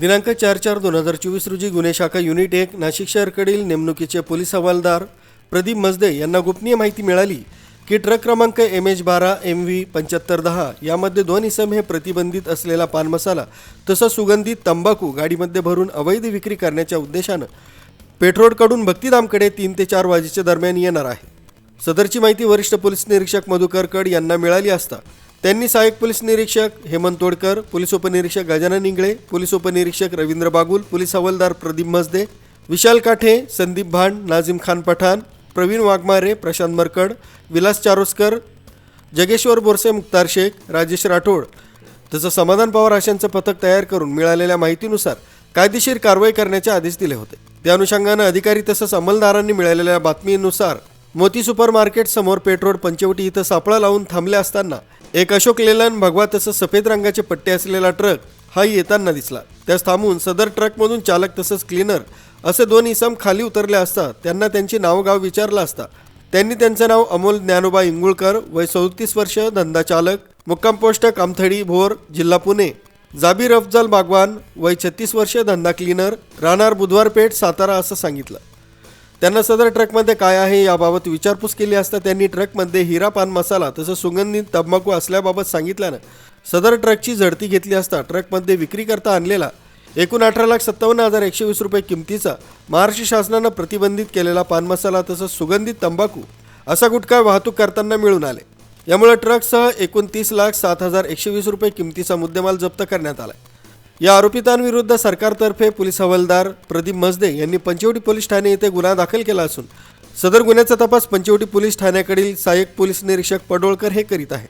दिनांक चार चार दोन हजार चोवीस रोजी गुन्हे शाखा युनिट एक नाशिक शहरकडील नेमणुकीचे पोलीस हवालदार प्रदीप मजदे यांना गोपनीय माहिती मिळाली की ट्रक क्रमांक एम एच बारा एम व्ही पंच्याहत्तर दहा यामध्ये दोन इसम हे प्रतिबंधित असलेला पान मसाला तसंच सुगंधित तंबाखू गाडीमध्ये भरून अवैध विक्री करण्याच्या उद्देशानं पेट्रोलकडून भक्तिधामकडे तीन ते चार वाजेच्या दरम्यान येणार आहे. सदरची माहिती वरिष्ठ पोलीस निरीक्षक मधुकर कड यांना मिळाली असता त्यांनी सहाय्यक पोलीस निरीक्षक हेमंत तोडकर पोलीस उपनिरीक्षक गजानन इंगळे पोलीस उपनिरीक्षक रवींद्र बागुल पोलीस हवालदार प्रदीप मजदे विशाल काठे संदीप भांड नाझीम खान पठाण प्रवीण वाघमारे प्रशांत मरकड विलास चारोस्कर जगेश्वर बोरसे मुक्तार शेख राजेश राठोड. तसं समाधान पवार अशांचं पथक तयार करून मिळालेल्या माहितीनुसार कायदेशीर कारवाई करण्याचे आदेश दिले होते. त्या अनुषंगानं अधिकारी तसंच अंमलदारांनी मिळालेल्या बातमीनुसार मोती सुपर मार्केट समोर पेट्रोल पंचवटी इथं सापळा लावून थांबले असताना एक अशोक लेलन भगवा तसं सफेद रंगाचे पट्टे असलेला ट्रक हा येताना दिसला. त्यास थांबून सदर ट्रकमधून चालक तसंच क्लीनर असे दोन इसम खाली उतरले असता त्यांना त्यांची नाव गाव विचारलं असता. त्यांनी त्यांचं नाव अमोल ज्ञानोबा इंगुळकर वय चौतीस वर्ष धंदा चालक मुक्काम पोस्ट कामथडी भोर जिल्हा पुणे. जाबीर अफजल बागवान वय छत्तीस वर्ष धंदा क्लीनर राहणार बुधवारपेठ सातारा असं सांगितलं. त्यांना सदर ट्रकमध्ये काय आहे याबाबत विचारपूस केली असता त्यांनी ट्रकमध्ये हिरा पान मसाला तसंच सुगंधित तंबाखू असल्याबाबत सांगितल्यानं सदर ट्रकची झडती घेतली असता ट्रकमध्ये विक्री करता आणलेला एकूण अठरा लाख सत्तावन्न हजार एकशे वीस रुपये किमतीचा महाराष्ट्र शासनानं प्रतिबंधित केलेला पान मसाला तसंच सुगंधित तंबाखू असा गुटखा वाहतूक करताना मिळून आले. यामुळे ट्रकसह एकूण तीस लाख सात हजार एकशे वीस रुपये किमतीचा मुद्देमाल जप्त करण्यात आला या आरोपितांविरुद्ध सरकारतर्फे पोलीस हवालदार प्रदीप मजदे यांनी पंचवटी पोलीस ठाणे येथे गुन्हा दाखल केला असून सदर गुन्ह्याचा तपास पंचवटी पोलीस ठाण्याकडील सहाय्यक पोलीस निरीक्षक पडोळकर हे करीत आहे